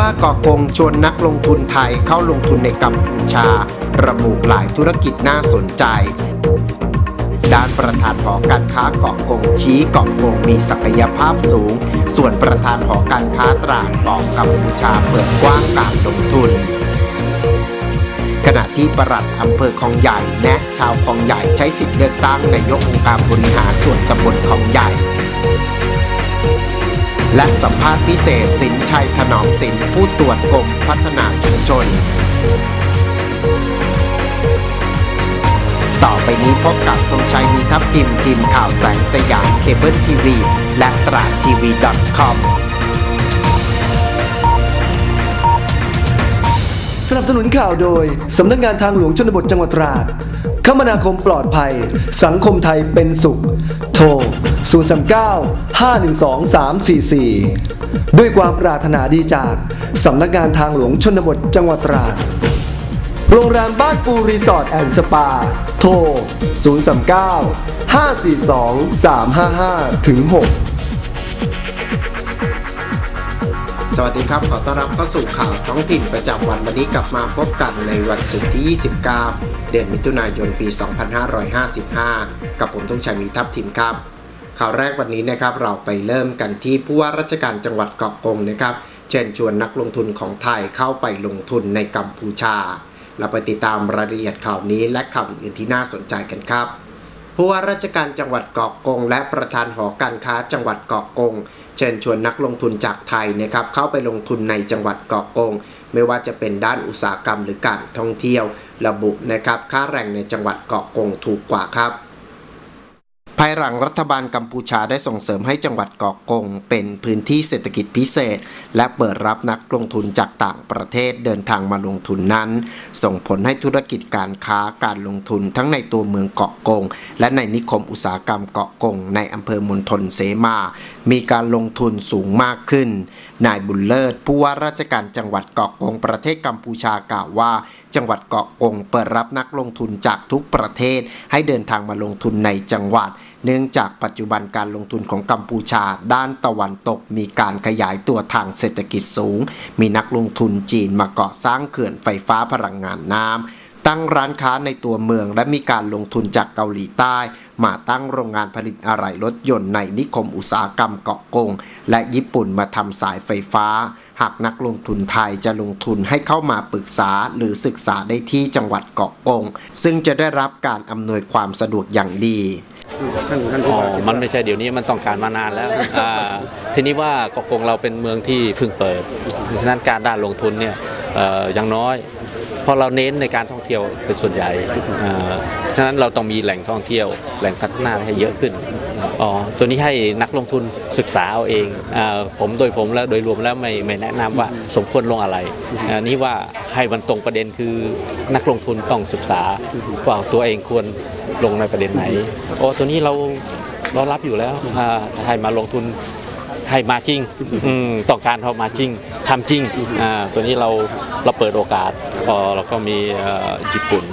ว่าก่อกงชวนนักลงทุนไทยเข้าลงทุนในกัมพูชา ระบุหลายธุรกิจน่าสนใจ ด้านประธานหอการค้าเกาะกงชี้เกาะกงมีศักยภาพสูง ส่วนประธานหอการค้าตราดบอกกัมพูชาเปิดกว้างการลงทุนขณะที่ปลัดอำเภอคลองใหญ่แนะชาวคลองใหญ่ใช้สิทธิ์เลือกตั้งนายกองค์การบริหารส่วนตำบลคลองใหญ่ และสัมภาษณ์พิเศษสินชัยถนอมสินผู้ตรวจกรมพัฒนาชุมชน ต่อไปนี้พบกับธงชัยมีทัพทิมทีมข่าวแสงสยามเคเบิลทีวีและตราดทีวี .com สนับสนุนข่าวโดย สำนักงานทางหลวงชนบทจังหวัดตราด คมนาคมปลอดภัย สังคมไทยเป็นสุข โทร 039 512 344 ด้วยความปรารถนาดีจาก สำนักงานทางหลวงชนบทจังหวัดตราด โรงแรมบ้านปูรีสอร์ทแอนด์สปา โทร 039 542 355ถึง6 สวัสดีครับขอต้อนรับเข้าสู่ข่าวท้องถิ่นประจำวันวันนี้กลับมาพบกันในวันศุกร์ที่ 29 เดือนมิถุนายนปี 2555 กับผมต้องชัยมีทัพทิมครับ ข่าวแรกวันนี้นะครับเราไปเริ่มกันที่ผู้ว่าราชการจังหวัดเกาะกงนะครับเชิญชวนนักลงทุนของไทยเข้าไปลงทุนในกัมพูชา เราไปติดตามรายละเอียดข่าวนี้และข่าวอื่นๆที่น่าสนใจกันครับผู้ว่าราชการจังหวัดเกาะกง และประธานหอการค้าจังหวัดเกาะกง เชิญชวนนักลงทุนจากไทยนะครับเข้าไปลงทุนในจังหวัดเกาะกง ไม่ว่าจะเป็นด้านอุตสาหกรรมหรือการท่องเที่ยว ระบุนะครับค่าแรงในจังหวัดเกาะกงถูกกว่าครับ ภายหลังรัฐบาลกัมพูชาได้ส่งเสริมให้จังหวัดเกาะกง เป็นพื้นที่เศรษฐกิจพิเศษ และเปิดรับนักลงทุนจากต่างประเทศเดินทางมาลงทุนนั้น ส่งผลให้ธุรกิจการค้าการลงทุนทั้งในตัวเมืองเกาะกง และในนิคมอุตสาหกรรมเกาะกง ในอำเภอมณฑลเสมา มีการลงทุนสูงมากขึ้น นายบุญเลิศผู้ว่าราชการจังหวัดเกาะกงประเทศกัมพูชากล่าวว่า จังหวัดเกาะกงเปิดรับนักลงทุนจากทุกประเทศให้เดินทางมาลงทุนในจังหวัด เนื่องจากปัจจุบันการลงทุนของกัมพูชาด้านตะวันตกมีการขยายตัวทางเศรษฐกิจสูง มีนักลงทุนจีนมาก่อสร้างเขื่อนไฟฟ้าพลังงานน้ำตั้งร้านค้าในตัวเมืองและมีการลงทุนจากเกาหลีใต้ มาตั้งโรงงานผลิตอะไหล่รถยนต์ในนิคมอุตสาหกรรมเกาะกง และญี่ปุ่นมาทำสายไฟฟ้า หากนักลงทุนไทยจะลงทุนให้เข้ามาปรึกษาหรือศึกษาได้ที่จังหวัดเกาะกง ซึ่งจะได้รับการอำนวยความสะดวกอย่างดี อ๋อมันไม่ใช่เดี๋ยวนี้มันต้องการมานานแล้วอ่าทีนี้ว่าเกาะกงเราเป็นเมืองที่เพิ่งเปิดฉะนั้นการด้านลงทุนเนี่ยเอ่อยังน้อย เพราะเราเน้นในการท่องเที่ยวเป็นส่วนใหญ่อ่าฉะนั้นเราต้องมีแหล่งท่องเที่ยว แหล่งพัฒนาให้เยอะขึ้น อ๋อตัวนี้ให้นักลงทุนศึกษาเอาเองอผมโดยผมแล้วโดยรวมแล้วไม่ไม่แนะนำว่าสมควรลงอะไรนนี้ว่าให้มันตรงประเด็นคือนักลงทุนต้องศึกษาว่าตัวเองควรลงในประเด็นไหนโอ้ตัวนี้เราเรารับอยู่แล้วให้มาลงทุนให้มาจริงต้องการเขามาจริงทำจริงตัวนี้เราเราเปิดโอกาสพอเราก็มีญี่ปุ่น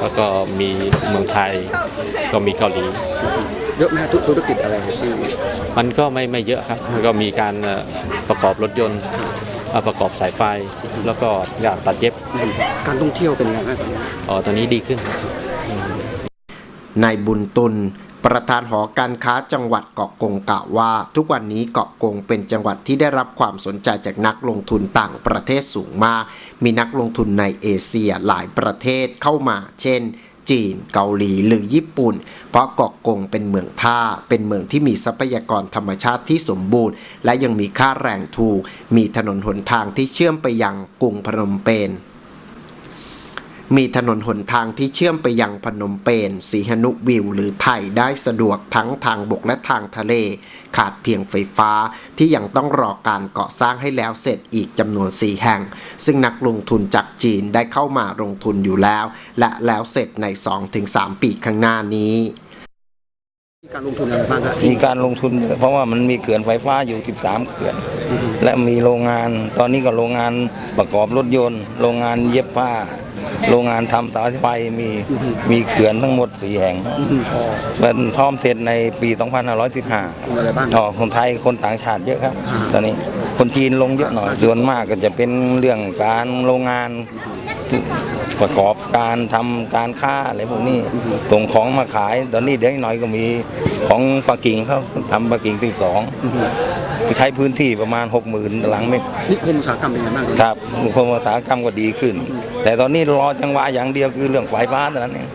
แล้วก็มีเมืองไทย ก็มีเกาหลี เยอะไหมทุกธุรกิจอะไรที่มันก็ไม่ไม่เยอะครับมันก็มีการเอ่อประกอบรถยนต์เอ่อประกอบสายไฟแล้วก็อย่างตัดเย็บ การท่องเที่ยวเป็นยังไงบ้างอ๋อตอนนี้ดีขึ้นนายบุญตุลประธานหอการค้าจังหวัดเกาะกงกล่าวว่า ทุกวันนี้เกาะกงเป็นจังหวัดที่ได้รับความสนใจจากนักลงทุนต่างประเทศสูงมาก มีนักลงทุนในเอเชียหลายประเทศเข้ามา เช่น จีน เกาหลีหรือญี่ปุ่น เพราะเกาะกงเป็นเมืองท่า เป็นเมืองที่มีทรัพยากรธรรมชาติที่สมบูรณ์ และยังมีค่าแรงถูก มีถนนหนทางที่เชื่อมไปยังกรุงพนมเปญ มีถนนหนทางที่เชื่อมไปยังพนมเปญสีหนุวิว หรือไทยได้สะดวกทั้งทางบกและทางทะเล ขาดเพียงไฟฟ้าที่ยังต้องรอการก่อสร้างให้แล้วเสร็จอีกจำนวน 4 แห่ง ซึ่งนักลงทุนจากจีนได้เข้ามาลงทุนอยู่แล้ว และแล้วเสร็จใน 2-3 ปีข้างหน้านี้มีการลงทุนอะไรบ้างครับมีการลงทุนเยอะเพราะว่ามันมีเขื่อนไฟฟ้าอยู่ 13 เขื่อน และมีโรงงาน ตอนนี้ก็โรงงานประกอบรถยนต์ โรงงานเย็บผ้า โรงงานทำสายไฟมีมีเขื่อนทั้งหมดสี่แห่งเป็นพร้อมเสร็จในปี 2515ลงอะไรบ้างอ๋อคนไทยคนต่างชาติเยอะครับ ตอนนี้คนจีนลงเยอะหน่อยส่วนมากก็จะเป็นเรื่องการโรงงานที่ประกอบการทำการค้าอะไรพวกนี้ส่งของมาขายตอนนี้เดี๋ยวอีกหน่อยก็มีของปักกิ่งเขาทำปักกิ่งที่สองใช้พื้นที่ประมาณ 6 0,000ตารางเมตรนิคมอุตสาหกรรมเป็นยังไงบ้างครับอุปกรณ์อุตสาหกรรมก็ดีขึ้น แต่ตอนนี้รอจังหวะอย่างเดียวคือเรื่องไฟฟ้าเท่านั้นเอง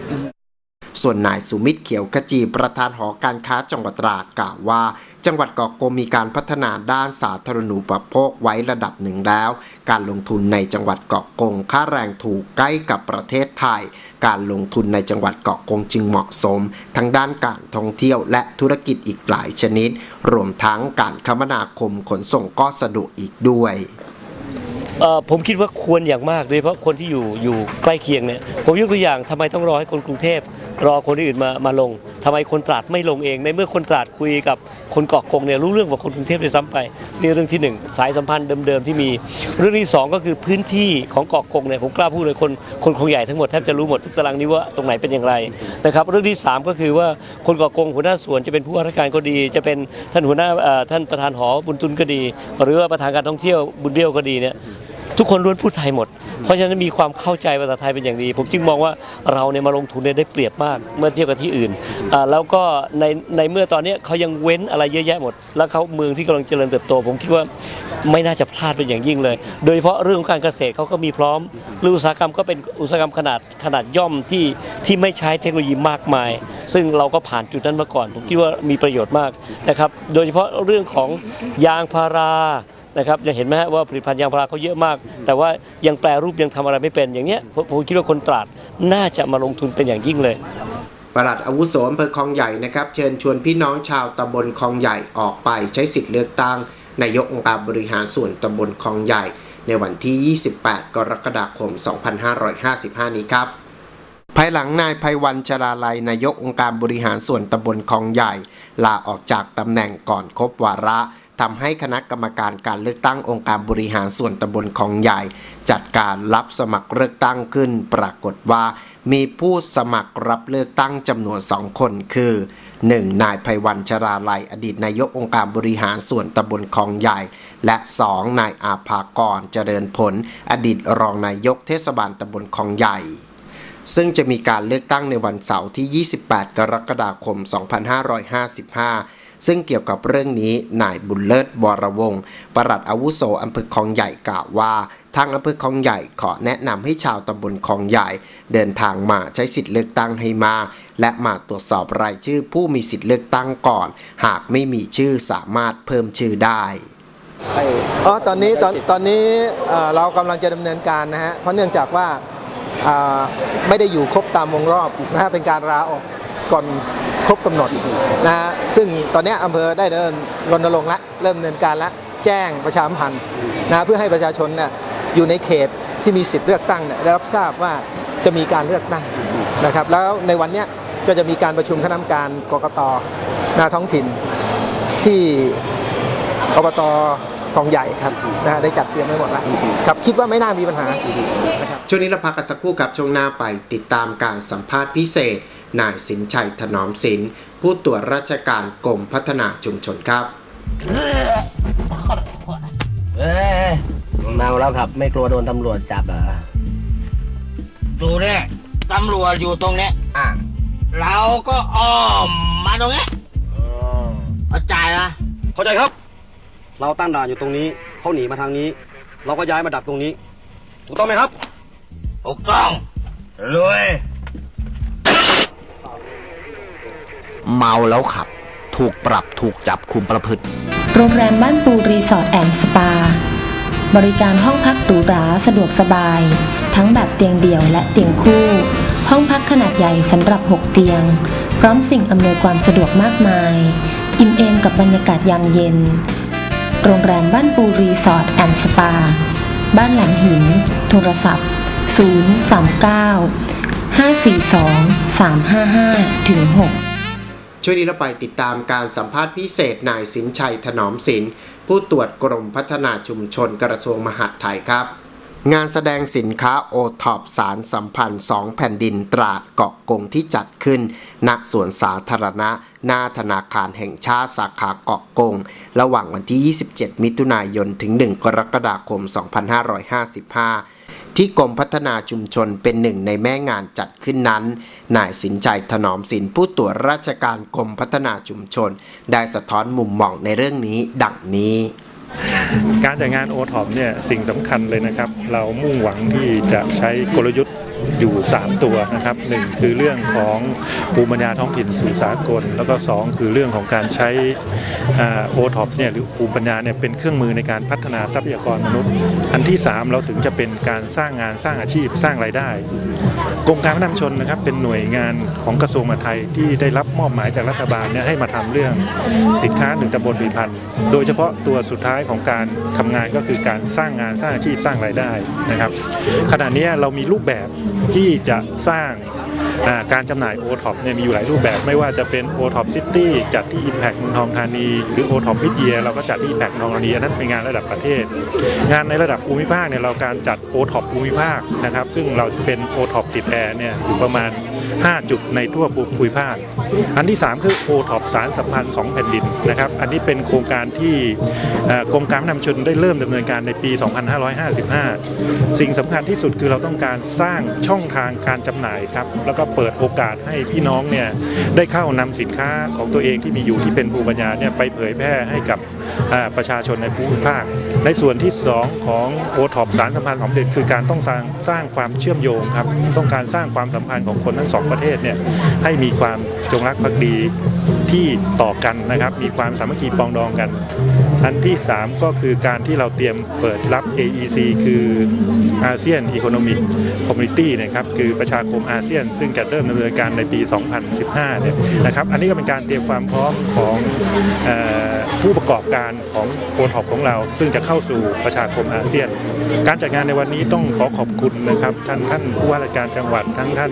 ส่วนนายสุมิตรเขียวขจีประธานหอการค้าจังหวัดตราดกล่าวว่า จังหวัดเกาะกงมีการพัฒนาด้านสาธารณูปโภคไว้ระดับหนึ่งแล้ว การลงทุนในจังหวัดเกาะกงค่าแรงถูกใกล้กับประเทศไทย การลงทุนในจังหวัดเกาะกงจึงเหมาะสม ทั้งด้านการท่องเที่ยวและธุรกิจอีกหลายชนิด รวมทั้งการคมนาคมขนส่งก็สะดวกอีกด้วย ผมคิดว่าควรอย่างมากโดยเฉพาะคนที่อยู่อยู่ใกล้เคียงเนี่ยผมยกตัวอย่างทำไมต้องรอให้คนกรุงเทพรอคนอื่นมามาลงทำไมคนตราดไม่ลงเอง ในเมื่อคนตราดคุยกับคนเกาะกงเนี่ยรู้เรื่องกว่าคนกรุงเทพด้วยซ้ำไปนี่เรื่องที่หนึ่งสายสัมพันธ์เดิมๆที่มี เรื่องที่สองก็คือพื้นที่ของเกาะกงเนี่ยผมกล้าพูดเลยคนคนคงใหญ่ทั้งหมดแทบจะรู้หมดทุกตารางนิ้วว่าตรงไหนเป็นอย่างไรนะครับเรื่องที่สามก็คือว่าคนเกาะกงหัวหน้าส่วนจะเป็นผู้ว่าราชการก็ดี จะเป็นท่านหัวหน้าท่านประธานหอบุญทุนก็ดี หรือว่าประธานการท่องเที่ยวบุญเบี้ยวก็ดีเนี่ย ทุกคนล้วนพูดไทยหมด เพราะฉะนั้นมีความเข้าใจภาษาไทยเป็นอย่างดี ผมจึงมองว่าเราเนี่ยมาลงทุนเนี่ยได้เปรียบมากเมื่อเทียบกับที่อื่นแล้วก็ในในเมื่อตอนนี้เขายังเว้นอะไรเยอะแยะหมด แล้วเขาเมืองที่กำลังเจริญเติบโต ผมคิดว่าไม่น่าจะพลาดเป็นอย่างยิ่งเลย โดยเฉพาะเรื่องของการเกษตรเขาก็มีพร้อมหรืออุตสาหกรรมก็เป็นอุตสาหกรรมขนาดขนาดย่อมที่ที่ไม่ใช้เทคโนโลยีมากมาย ซึ่งเราก็ผ่านจุดนั้นมาก่อน ผมคิดว่ามีประโยชน์มากนะครับ โดยเฉพาะเรื่องของยางพารา นะครับจะเห็นไหมฮะว่าผลิตภัณฑ์ยางพาราเขาเยอะมาก แต่ว่ายังแปรรูปยังทำอะไรไม่เป็นอย่างเงี้ยผมผมคิดว่าคนตราดน่าจะมาลงทุนเป็นอย่างยิ่งเลยปลัดอาวุโสอำเภอคลองใหญ่นะครับเชิญชวนพี่น้องชาวตำบลคลองใหญ่ออกไปใช้สิทธิ์เลือกตั้งนายกองค์การบริหารส่วนตำบลคลองใหญ่ ในวันที่ 28 กรกฎาคม 2555 นี้ครับภายหลังนายภัยวันชราลัยนายกองค์การบริหารส่วนตำบลคลองใหญ่ ลาออกจากตำแหน่งก่อนครบวาระ ทำให้คณะกรรมการการเลือกตั้งองค์การบริหารส่วนตำบลคลองใหญ่ จัดการรับสมัครเลือกตั้งขึ้น ปรากฏว่ามีผู้สมัครรับเลือกตั้งจำนวนสองคนคือ 1. นายภัยวันชราลัย อดีตนายกองค์การบริหารส่วนตำบลคลองใหญ่ และ 2. นายอาภากรเจริญผล อดีตรองนายกเทศบาลตำบลคลองใหญ่ซึ่งจะมีการเลือกตั้งในวันเสาร์ที่ 28 กรกฎาคม 2555 ซึ่งเกี่ยวกับเรื่องนี้นายบุญเลิศวรวงศ์ปลัดอาวุโสอำเภอคลองใหญ่กล่าวว่า ทางอำเภอคลองใหญ่ขอแนะนำให้ชาวตำบลคลองใหญ่ เดินทางมาใช้สิทธิ์เลือกตั้งให้มา และมาตรวจสอบรายชื่อผู้มีสิทธิ์เลือกตั้งก่อน หากไม่มีชื่อสามารถเพิ่มชื่อได้อ๋อตอนนี้ตอนตอนนี้เรากำลังจะดำเนินการนะฮะเพราะเนื่องจากว่าไม่ได้อยู่ครบตามวงรอบนะฮะเป็นการลาออก ก่อนครบกำหนดนะฮะซึ่งตอนนี้อำเภอได้เริ่มรณรงค์ละเริ่มดำเนินการละแจ้งประชาสัมพันธ์นะฮะเพื่อให้ประชาชนเนี่ยอยู่ในเขตที่มีสิทธิ์เลือกตั้งเนี่ยได้รับทราบว่าจะมีการเลือกตั้งนะครับแล้วในวันนี้ก็จะมีการประชุมคณะกรรมการกรกตนาท้องถิ่นที่อบตคลองใหญ่ครับนะฮะได้จัดเตรียมไว้หมดแล้วครับคิดว่าไม่น่ามีปัญหานะครับช่วงนี้เราพักกันสักครู่กับช่วงหน้าไปติดตามการสัมภาษณ์พิเศษ นายสินชัยถนอมสินผู้ตรวจราชการกรมพัฒนาชุมชนครับเอ้ยเมาแล้วครับ ไม่กลัวโดนตำรวจจับเหรอะดูเนี่ยตำรวจอยู่ตรงเนี้ยอะเราก็อ้อมมาตรงเนี้ยเข้าใจนะเข้าใจครับ เราตั้งด่านอยู่ตรงนี้เขาหนีมาทางนี้ เราก็ย้ายมาดักตรงนี้ ถูกต้องไหมครับถูกต้องรวย เมาแล้วขับ ถูกปรับถูกจับคุมประพฤติ โรงแรมบ้านปูรีสอร์ทแอนด์สปา บริการห้องพักหรูหราสะดวกสบาย ทั้งแบบเตียงเดี่ยวและเตียงคู่ ห้องพักขนาดใหญ่สำหรับ 6 เตียง พร้อมสิ่งอำนวยความสะดวกมากมาย อิ่มเอมกับบรรยากาศยามเย็น โรงแรมบ้านปูรีสอร์ทแอนด์สปา บ้านแหลังหิน โทรศัพท์ 039 542 355ถึง6 ช่วงนี้เราไปติดตามการสัมภาษณ์พิเศษนายสินชัยถนอมสินผู้ตรวจกรมพัฒนาชุมชนกระทรวงมหาดไทยครับ งานแสดงสินค้าโอท็อปสารสัมพันธ์ 2 แผ่นดินตราดเกาะกงที่จัดขึ้น ณ สวนสาธารณะ หน้าธนาคารแห่งชาติสาขาเกาะกง ระหว่างวันที่ 27 มิถุนายน ถึง 1 กรกฎาคม 2555 ที่กรมพัฒนาชุมชนเป็นหนึ่งในแม่งานจัดขึ้นนั้น นายสินใจถนอมสินผู้ตรวจราชการกรมพัฒนาชุมชน ได้สะท้อนมุมมองในเรื่องนี้ดังนี้ การจัดงานโอท็อปเนี่ยสิ่งสำคัญเลยนะครับ เรามุ่งหวังที่จะใช้กลยุทธ์อยู่ 3 ตัวนะครับหนึ่งคือเรื่องของภูมิปัญญาท้องถิ่นสู่สากล แล้วก็ 2 คือเรื่องของการใช้โอท็อปเนี่ยหรือภูมิปัญญาเนี่ยเป็นเครื่องมือในการพัฒนาทรัพยากรมนุษย์ อันที่ 3 เราถึงจะเป็นการสร้างงานสร้างอาชีพสร้างรายได้กรมการพัฒนาชุมชนนะครับเป็นหน่วยงานของกระทรวงมหาดไทยที่ได้รับมอบหมายจากรัฐบาลเนี่ยให้มาทำเรื่องสินค้าหนึ่งตำบลผลิตภัณฑ์ โดยเฉพาะตัวสุดท้ายของการทำงานก็คือการสร้างงานสร้างอาชีพสร้างรายได้นะครับ ขณะนี้เรามีรูปแบบที่จะสร้างการจำหน่ายโอท็อปเนี่ยมีอยู่หลายรูปแบบไม่ว่าจะเป็นโอท็อปซิตี้จัดที่ Impact เมืองทองธานี หรือโอท็อปมิเยียเราก็จัดที่ Impact เมืองทองธานีอันนั้นเป็นงานระดับประเทศ งานในระดับภูมิภาคเนี่ยเราการจัดโอท็อปภูมิภาคนะครับซึ่งเราจะเป็นโอท็อปติดแอร์เนี่ยอยู่ประมาณ 5 จุดในทั่วภูมิภาค อันที่ 3 คือโอท็อปสารสัมพันธ์2แผ่นดินนะครับ อันนี้เป็นโครงการที่กรมการนาชุมชนได้เริ่มดำเนินการในปี 2555 สิ่งสำคัญที่สุดคือเราต้องการสร้างช่องทางการจำหน่ายครับ แล้วก็เปิดโอกาสให้พี่น้องเนี่ยได้เข้านำสินค้าของตัวเองที่มีอยู่ที่เป็นภูมิปัญญาเนี่ยไปเผยแพร่ให้กับ ประชาชนในภูมิภาค ในส่วนที่ 2 ของโอท็อปสารสัมพันธ์ของเด็ดคือการต้องสร้างสร้างความเชื่อมโยงครับต้องการสร้างความสัมพันธ์ของคนทั้งสองประเทศเนี่ยให้มีความจงรักภักดีที่ต่อกันนะครับ มีความสามัคคีปองดองกัน อันที่ 3 ก็คือการที่เราเตรียมเปิดรับ AEC คืออาเซียนอีโคโนมิกคอมมูนิตี้นะครับคือประชาคมอาเซียน ซึ่งจะเริ่มดำเนินการในปี 2015เนี่ยนะครับ อันนี้ก็เป็นการเตรียมความพร้อมของออผู้ประกอบการการของโอท็อปของเรา ซึ่งจะเข้าสู่ประชาคมอาเซียนการจัดงานในวันนี้ต้องขอขอบคุณนะครับท่านท่านผู้ว่าราชการจังหวัดทั้งท่าน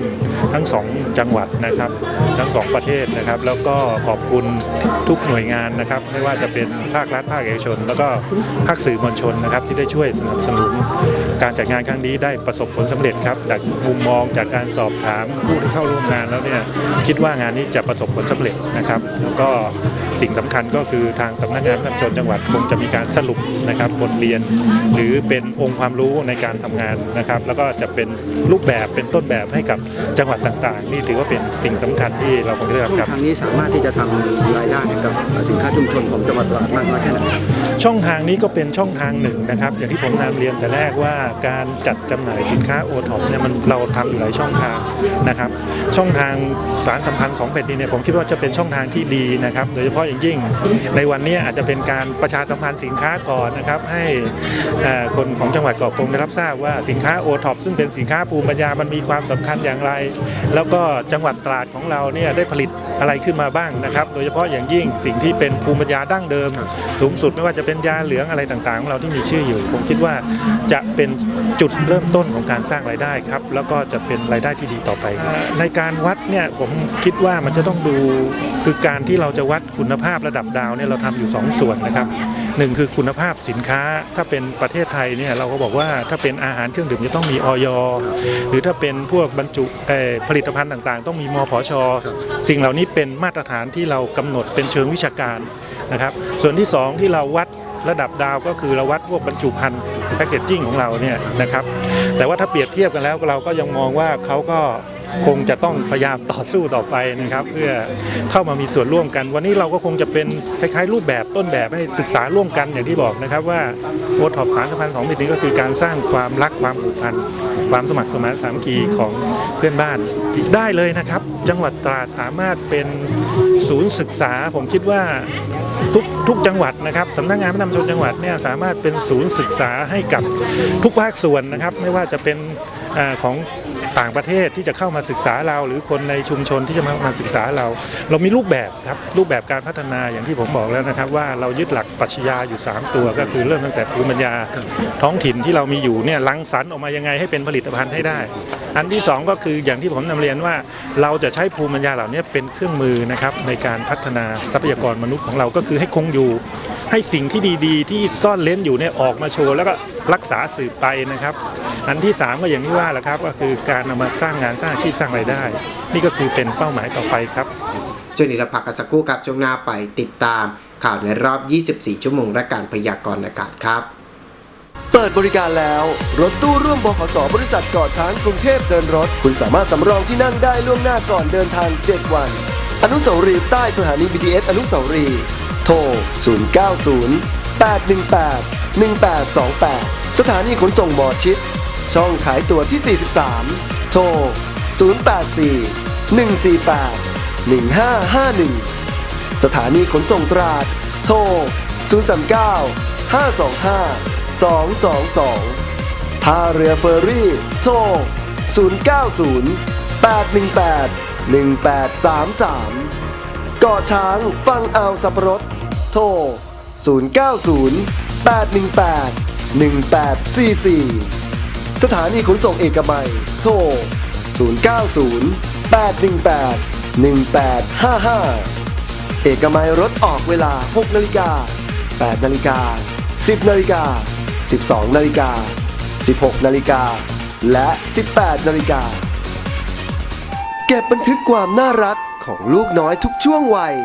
ทั้งสองจังหวัดนะครับ ทั้งสองประเทศนะครับ แล้วก็ขอบคุณทุกหน่วยงานนะครับ ไม่ว่าจะเป็นภาครัฐภาคเอกชน แล้วก็ภาคสื่อมวลชนนะครับ ที่ได้ช่วยสนับสนุน การจัดงานครั้งนี้ได้ประสบผลสำเร็จครับ จากมุมมองจากการสอบถามผู้ที่เข้าร่วมงานแล้วเนี่ยคิดว่างานนี้จะประสบผลสำเร็จนะครับ แล้วก็สิ่งสำคัญก็คือทางสำนักงานพัฒนาชนจังหวัดคงจะมีการสรุปนะครับบทเรียน หรือเป็นองค์ความรู้ในการทำงานนะครับ แล้วก็จะเป็นรูปแบบเป็นต้นแบบให้กับจังหวัดต่างๆ นี่ถือว่าเป็นสิ่งสำคัญที่เราคงได้รับช่องครับทางนี้สามารถที่จะทำรายได้ให้กับสินค้าชุมชนของจังหวัดตราดมากน้อยแค่ไหนช่องทางนี้ก็เป็นช่องทางหนึ่งนะครับ อย่างที่ผมนำเรียนแต่แรกว่าการจัดจำหน่ายสินค้าโอท็อปเนี่ยมันเราทำอยู่หลายช่องทางนะครับ ช่องทางสารสัมพันธ์สองแผ่นดินเนี่ยผมคิดว่าจะเป็นช่องทางที่ดีนะครับ โดยเฉพาะอย่างยิ่ง ในวันนี้อาจจะเป็นการประชาสัมพันธ์สินค้าก่อนนะครับ ให้เอ่อคนของจังหวัดเกาะกงได้รับทราบว่าสินค้าโอท็อปซึ่งเป็นสินค้าภูมิปัญญามันมีความสำคัญอย่างไร แล้วก็จังหวัดตราดของเราเนี่ยได้ผลิตอะไรขึ้นมาบ้างนะครับ โดยเฉพาะอย่างยิ่งสิ่งที่เป็นภูมิปัญญาดั้งเดิม สูงสุดไม่ว่าจะเป็นยาเหลืองอะไรต่างๆ ของเราที่มีชื่ออยู่ ผมคิดว่าจะเป็นจุดเริ่มต้นของการสร้างรายได้ครับ แล้วก็จะเป็นรายได้ที่ดีต่อไป ในการวัดเนี่ยผมคิดว่ามันจะต้องดูคือการที่เราจะวัดคุณภาพระดับดาวเนี่ยเราทำอยู่สองส่วนนะครับ หนึ่งคือคุณภาพสินค้าถ้าเป็นประเทศไทยเนี่ยเราก็บอกว่าถ้าเป็นอาหารเครื่องดื่มจะต้องมีออยหรือถ้าเป็นพวกบรรจุผลิตภัณฑ์ต่างๆ ต้องมีมพช สิ่งเหล่านี้เป็นมาตรฐานที่เรากำหนดเป็นเชิงวิชาการนะครับ ส่วนที่สองที่เราวัดระดับดาวก็คือเราวัดพวกบรรจุภัณฑ์แพคเกจจิ้งของเราเนี่ยนะครับแต่ว่าถ้าเปรียบเทียบกันแล้วเราก็ยังมองว่าเขาก็ คงจะต้องพยายามต่อสู้ต่อไปนะครับเพื่อเข้ามามีส่วนร่วมกัน วันนี้เราก็คงจะเป็นคล้ายๆรูปแบบต้นแบบให้ศึกษาร่วมกันอย่างที่บอกนะครับว่าโอท็อปสารสัมพันธ์ของมิตรก็คือการสร้างความรักความผูกพันความสมัครสมานสามัคคีของเพื่อนบ้านได้เลยนะครับ จังหวัดตราดสามารถเป็นศูนย์ศึกษา ผมคิดว่าทุกทุกจังหวัดนะครับสำนักงานพัฒนาชุมชนจังหวัดเนี่ยสามารถเป็นศูนย์ศึกษาให้กับทุกภาคส่วนนะครับ ไม่ว่าจะเป็นอของ ต่างประเทศที่จะเข้ามาศึกษาเรา หรือคนในชุมชนที่จะมามาศึกษาเรา เรามีรูปแบบครับรูปแบบการพัฒนาอย่างที่ผมบอกแล้วนะครับ ว่าเรายึดหลักปรัชญาอยู่ 3 ตัวก็คือเริ่มตั้งแต่ภูมิปัญญาท้องถิ่นที่เรามีอยู่เนี่ยลังสรรค์ออกมายังไงให้เป็นผลิตภัณฑ์ให้ได้ อันที่สองก็คืออย่างที่ผมนำเรียนว่าเราจะใช้ภูมิปัญญาเหล่านี้เป็นเครื่องมือนะครับในการพัฒนาทรัพยากรมนุษย์ของเราก็คือให้คงอยู่ ให้สิ่งที่ดีๆ ที่ซ่อนเล้นอยู่เนี่ยออกมาโชว์แล้วก็รักษาสืบไปนะครับ อันที่ 3 ก็อย่างที่ว่าแหละครับ ก็คือการเอามาสร้างงานสร้างอาชีพสร้างรายได้ นี่ก็คือเป็นเป้าหมายต่อไปครับช่วงนี้เราพักกันสักครู่ครับช่วงหน้าไปติดตาม ข่าวในรอบ 24 ชั่วโมงและการพยากรณ์อากาศครับ เปิดบริการแล้ว รถตู้ร่วมบขสบริษัทเกาะช้างกรุงเทพเดินรถ คุณสามารถสำรองที่นั่งได้ล่วงหน้าก่อนเดินทาง 7 วัน อนุสาวรีย์ใต้สถานี BTS อนุสาวรีย์ โทร 090 818 1828 สถานีขนส่งหมอชิด ช่องขายตั๋วที่ 43 โทร 084 148 1551 สถานีขนส่งตราด โทร 039 525 222 ท่าเรือเฟอร์รี่ โทร 090 818 1833 เกาะช้าง ฟังอาวสับปะรด โทร 090 818 1844 สถานีขนส่งเอกมัย โทร 090 818 1855 เอกมัยรถออกเวลา 6นาฬิกา8นาฬิกา10นาฬิกา12นาฬิกา16นาฬิกาและ 18นาฬิกาเก็บบันทึกความน่ารักของลูกน้อยทุกช่วงวัย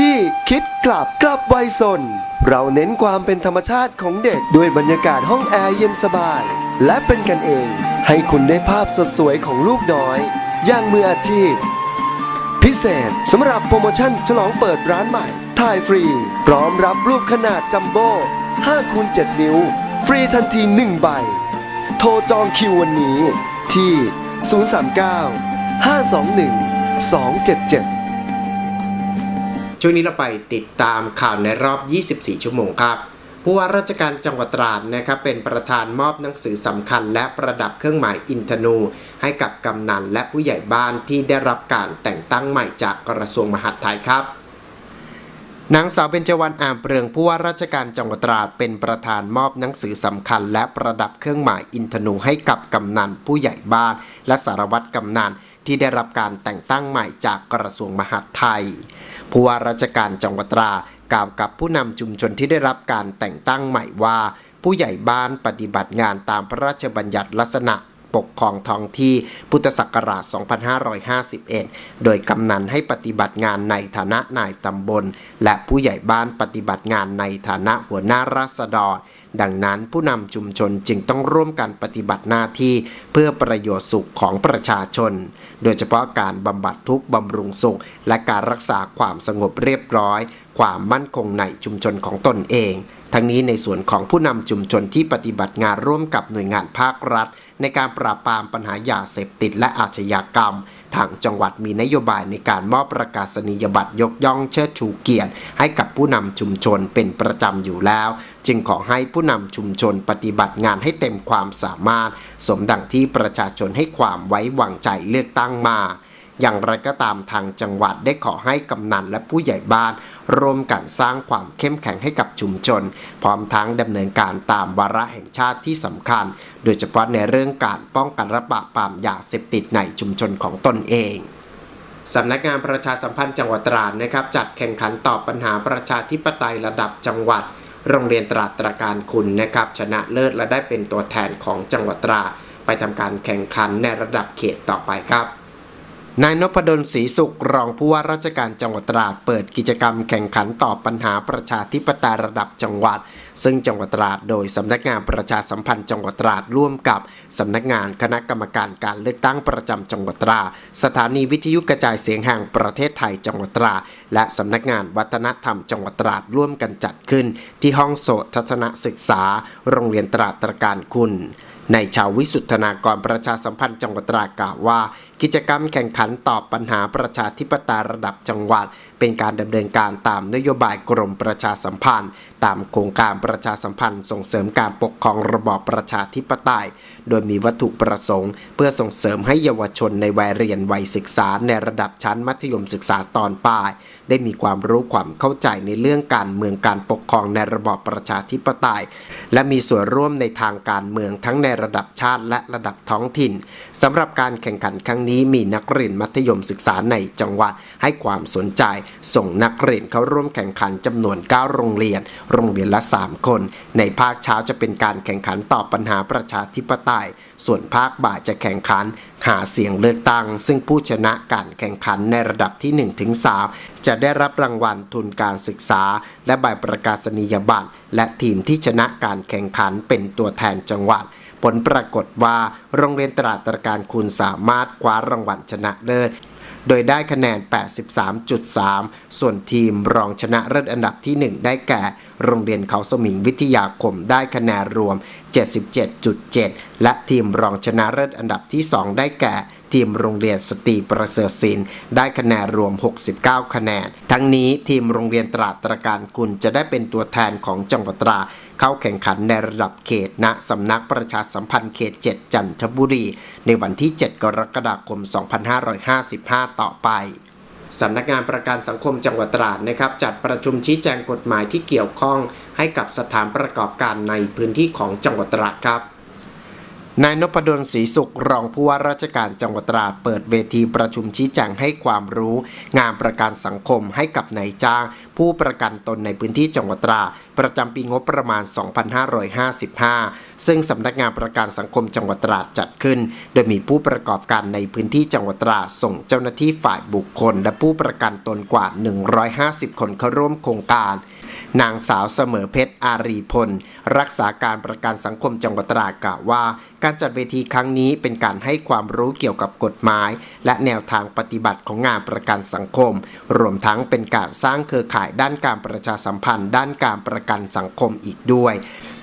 ที่คิดกลับกลับวัยสน เราเน้นความเป็นธรรมชาติของเด็กด้วยบรรยากาศห้องแอร์เย็นสบาย และเป็นกันเอง ให้คุณได้ภาพสดสวยของลูกน้อย อย่างมืออาชีพ พิเศษสำหรับโปรโมชั่นฉลองเปิดร้านใหม่ถ่ายฟรี พร้อมรับรูปขนาดจัมโบ้5คูณ7นิ้ว ฟรีทันที 1 ใบ โทรจองคิววันนี้ที่ 039 521 277 ช่วงนี้เราไปติดตามข่าวในรอบ 24 ชั่วโมงครับผู้ว่าราชการจังหวัดตราดนะครับเป็นประธานมอบหนังสือสำคัญ และประดับเครื่องหมายอินทนู ให้กับกำนันและผู้ใหญ่บ้านที่ได้รับการแต่งตั้งใหม่จากกระทรวงมหาดไทยครับนางสาวเบญจวรรณอ่างเปรืองผู้ว่าราชการจังหวัดตราดเป็นประธานมอบหนังสือสำคัญ และประดับเครื่องหมายอินทนูให้กับกำนันผู้ใหญ่บ้าน และสารวัตรกำนัน ที่ได้รับการแต่งตั้งใหม่จากกระทรวงมหาดไทย ผู้ว่าราชการจังหวัดตรากล่าวกับผู้นำชุมชนที่ได้รับการแต่งตั้งใหม่ว่า ผู้ใหญ่บ้านปฏิบัติงานตามพระราชบัญญัติลักษณะปกครองท้องที่พุทธศักราช 2551 โดยกำนันให้ปฏิบัติงานในฐานะนายตำบล และผู้ใหญ่บ้านปฏิบัติงานในฐานะหัวหน้าราษฎร ดังนั้นผู้นำชุมชนจึงต้องร่วมกันปฏิบัติหน้าที่เพื่อประโยชน์สุขของประชาชน โดยเฉพาะการบำบัดทุกข์บำรุงสุข และการรักษาความสงบเรียบร้อย ความมั่นคงในชุมชนของตนเอง ทั้งนี้ในส่วนของผู้นำชุมชนที่ปฏิบัติงานร่วมกับหน่วยงานภาครัฐ ในการปราบปรามปัญหายาเสพติดและอาชญากรรม ทางจังหวัดมีนโยบายในการมอบประกาศนียบัตรยกย่องเชิดชูเกียรติ ให้กับผู้นำชุมชนเป็นประจำอยู่แล้ว จึงขอให้ผู้นำชุมชนปฏิบัติงานให้เต็มความสามารถ สมดังที่ประชาชนให้ความไว้วางใจเลือกตั้งมา อย่างไรก็ตามทางจังหวัดได้ขอให้กำนันและผู้ใหญ่บ้าน ร่วมกันสร้างความเข้มแข็งให้กับชุมชน พร้อมทั้งดำเนินการตามวาระแห่งชาติที่สำคัญ โดยเฉพาะในเรื่องการป้องกันและปราบปรามยาเสพติดในชุมชนของตนเองสำนักงานประชาสัมพันธ์จังหวัดตราดนะครับ จัดแข่งขันตอบปัญหาประชาธิปไตยระดับจังหวัด โรงเรียนตราดตราการคุณนะครับ ชนะเลิศและได้เป็นตัวแทนของจังหวัดตราดไปทำการแข่งขันในระดับเขตต่อไปครับ นายนพดลศรีสุขรองผู้ว่าราชการจังหวัดตราดเปิดกิจกรรมแข่งขันตอบปัญหาประชาธิปไตยระดับจังหวัด ซึ่งจังหวัดตราดโดยสำนักงานประชาสัมพันธ์จังหวัดตราดร่วมกับสำนักงานคณะกรรมการการเลือกตั้งประจำจังหวัดตราดสถานีวิทยุกระจายเสียงแห่งประเทศไทยจังหวัดตราดและสำนักงานวัฒนธรรมจังหวัดตราดร่วมกันจัดขึ้น ที่ห้องโสตทัศนศึกษา โรงเรียนตราดตรการคุณ ในชาววิสุทธนากรประชาสัมพันธ์จังหวัดตราดกล่าวว่า กิจกรรมแข่งขันตอบปัญหาประชาธิปไตยระดับจังหวัด เป็นการดำเนินการตามนโยบายกรมประชาสัมพันธ์ ตามโครงการประชาสัมพันธ์ ส่งเสริมการปกครองระบอบประชาธิปไตย โดยมีวัตถุประสงค์ เพื่อส่งเสริมให้เยาวชนในวัยเรียนวัยศึกษาในระดับชั้นมัธยมศึกษาตอนปลาย ได้มีความรู้ความเข้าใจในเรื่องการเมืองการปกครองในระบอบประชาธิปไตย และมีส่วนร่วมในทางการเมืองทั้งในระดับชาติและระดับท้องถิ่นสำหรับการแข่งขันครั้งนี้มีนักเรียนมัธยมศึกษาในจังหวัดให้ความสนใจ ส่งนักเรียนเข้าร่วมแข่งขันจำนวน 9 โรงเรียน โรงเรียนละ 3 คน ในภาคเช้าจะเป็นการแข่งขันตอบปัญหาประชาธิปไตย ส่วนภาคบ่ายจะแข่งขัน หาเสียงเลือกตั้ง ซึ่งผู้ชนะการแข่งขันในระดับที่1ถึง3จะได้รับรางวัลทุนการศึกษา และใบประกาศนียบัตร และทีมที่ชนะการแข่งขันเป็นตัวแทนจังหวัดผลปรากฏว่าโรงเรียนตราดตรการคุณสามารถคว้ารางวัลชนะเลิศ โดยได้คะแนน 83.3 ส่วนทีมรองชนะเลิศอันดับที่ 1 ได้แก่ โรงเรียนเขาสมิงวิทยาคมได้คะแนนรวม 77.7 และทีมรองชนะเลิศอันดับที่ 2 ได้แก่ทีมโรงเรียนสตรีประเสริฐศิลป์ได้คะแนนรวม 69 คะแนน ทั้งนี้ทีมโรงเรียนตราดตรการคุณจะได้เป็นตัวแทนของจังหวัดตราด เข้าแข่งขันในระดับเขตณสำนักประชาสัมพันธ์เขต 7 จันทบุรี ในวันที่ 7 กรกฎาคม 2555 ต่อไปสำนักงานประกันสังคมจังหวัดตราดนะครับจัดประชุมชี้แจงกฎหมายที่เกี่ยวข้องให้กับสถานประกอบการในพื้นที่ของจังหวัดตราดครับ นายนพดลศรีสุขรองผู้ว่าราชการจังหวัดตราดเปิดเวทีประชุมชี้แจงให้ความรู้ งานประกันสังคมให้กับนายจ้าง ผู้ประกันตนในพื้นที่จังหวัดตราดประจำปีงบประมาณ 2555 ซึ่งสำนักงานประกันสังคมจังหวัดตราดจัดขึ้น โดยมีผู้ประกอบการในพื้นที่จังหวัดตราดส่งเจ้าหน้าที่ฝ่ายบุคคล และผู้ประกันตนกว่า 150 คนเข้าร่วมโครงการ นางสาวเสมอเพชรอารีพล รักษาการประกันสังคมจังหวัดตราดกล่าวว่า การจัดเวทีครั้งนี้เป็นการให้ความรู้เกี่ยวกับกฎหมาย และแนวทางปฏิบัติของงานประกันสังคม รวมทั้งเป็นการสร้างเครือข่ายด้านการประชาสัมพันธ์ ด้านการประกันสังคมอีกด้วย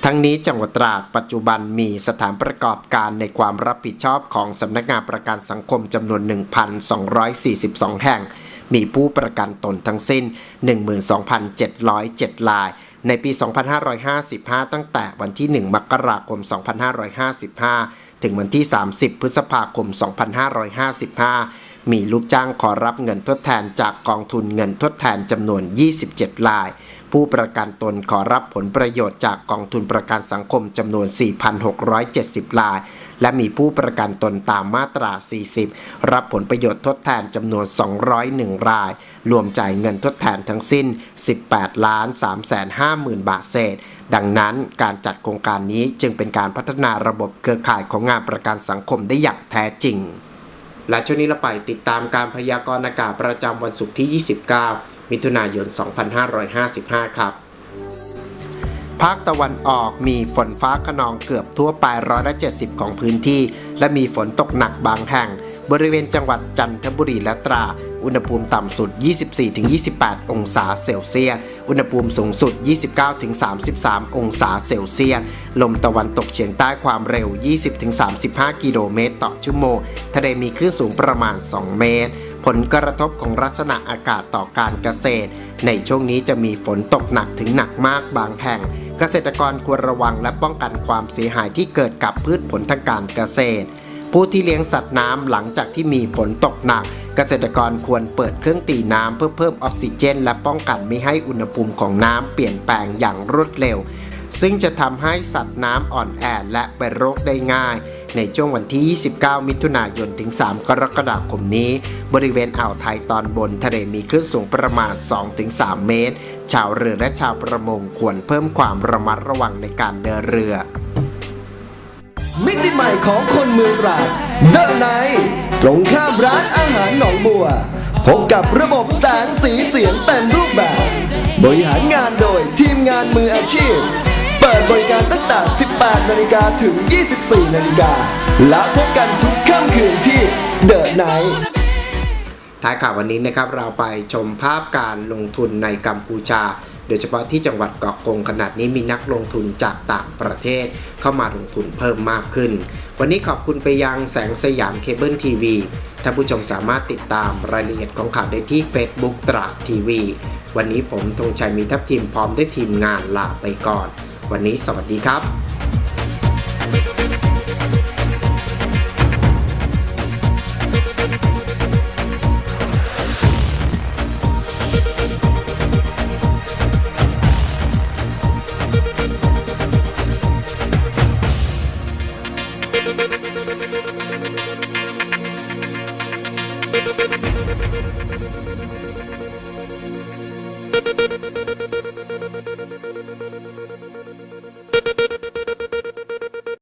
ทั้งนี้จังหวัดตราดปัจจุบันมีสถานประกอบการในความรับผิดชอบของสำนักงานประกันสังคมจำนวน 1,242 แห่ง มีผู้ประกันตนทั้งสิ้น 12,707ราย ในปี 2555 ตั้งแต่วันที่ 1 มกราคม 2555 ถึงวันที่ 30 พฤษภาคม 2555 มีลูกจ้างขอรับเงินทดแทนจากกองทุนเงินทดแทนจำนวน 27ราย ผู้ประกันตนขอรับผลประโยชน์จากกองทุนประกันสังคมจำนวน 4,670 ราย และมีผู้ประกันตนตามมาตรา 40 รับผลประโยชน์ทดแทนจำนวน 201 ราย รวมจ่ายเงินทดแทนทั้งสิ้น 18 ล้าน3 5 0 0 0 0 บาทเศษ ดังนั้นการจัดโครงการนี้จึงเป็นการพัฒนาระบบเครือข่ายของงานประกันสังคมได้อย่างแท้จริง และช่วงนี้เราไปติดตามการพยากรณ์อากาศประจำวันศุกร์ที่ 29 มิถุนายน 2555 ครับ ภาคตะวันออกมีฝนฟ้าขนองเกือบทั่วไปร้อยละ70 ของพื้นที่ และมีฝนตกหนักบางแห่ง บริเวณจังหวัดจันทบุรีและตรา อุณหภูมิต่ำสุด 24-28 องศาเซลเซียส อุณหภูมิสูงสุด 29-33 องศาเซลเซียส ลมตะวันตกเฉียงใต้ความเร็ว 20-35 กิโลเมตรต่อชั่วโมง ทะเลมีคลื่นสูงประมาณ 2 เมตร ผลกระทบของลักษณะอากาศต่อการเกษตร ในช่วงนี้จะมีฝนตกหนักถึงหนักมากบางแห่ง เกษตรกรควรระวังและป้องกันความเสียหายที่เกิดกับพืชผลทางการเกษตร ผู้ที่เลี้ยงสัตว์น้ำหลังจากที่มีฝนตกหนัก เกษตรกรควรเปิดเครื่องตีน้ำเพื่อเพิ่มออกซิเจน และป้องกันไม่ให้อุณหภูมิของน้ำเปลี่ยนแปลงอย่างรวดเร็ว ซึ่งจะทำให้สัตว์น้ำอ่อนแอและเป็นโรคได้ง่าย ในช่วงวันที่ 29 มิถุนายนถึง 3 กรกฎาคมนี้ บริเวณอ่าวไทยตอนบนทะเลมีคลื่นสูงประมาณ 2-3 เมตร ชาวเรือและชาวประมงควรเพิ่มความระมัดระวังในการเดินเรือ มิติใหม่ของคนเมืองตราดเดอะไนตรงข้ามร้านอาหารหนองบัว พบกับระบบแสงสีเสียงเต็มรูปแบบ บริหารงานโดยทีมงานมืออาชีพ ปิดบริการตั้งแต่ 18 นาฬิกาถึง 24 นาฬิกา และพบกันทุกค่ำคืนที่เดอะไนท์ท้ายข่าววันนี้นะครับเราไปชมภาพการลงทุนในกัมพูชา โดยเฉพาะที่จังหวัดเกาะกงขนาดนี้มีนักลงทุนจากต่างประเทศเข้ามาลงทุนเพิ่มมากขึ้น วันนี้ขอบคุณไปยังแสงสยามเคเบิลทีวีท่านผู้ชมสามารถติดตามรายละเอียดของข่าวได้ที่ Facebook ตราดทีวี วันนี้ผมธงชัยมีทัพทีมพร้อมด้วยทีมงานลาไปก่อน วันนี้สวัสดีครับ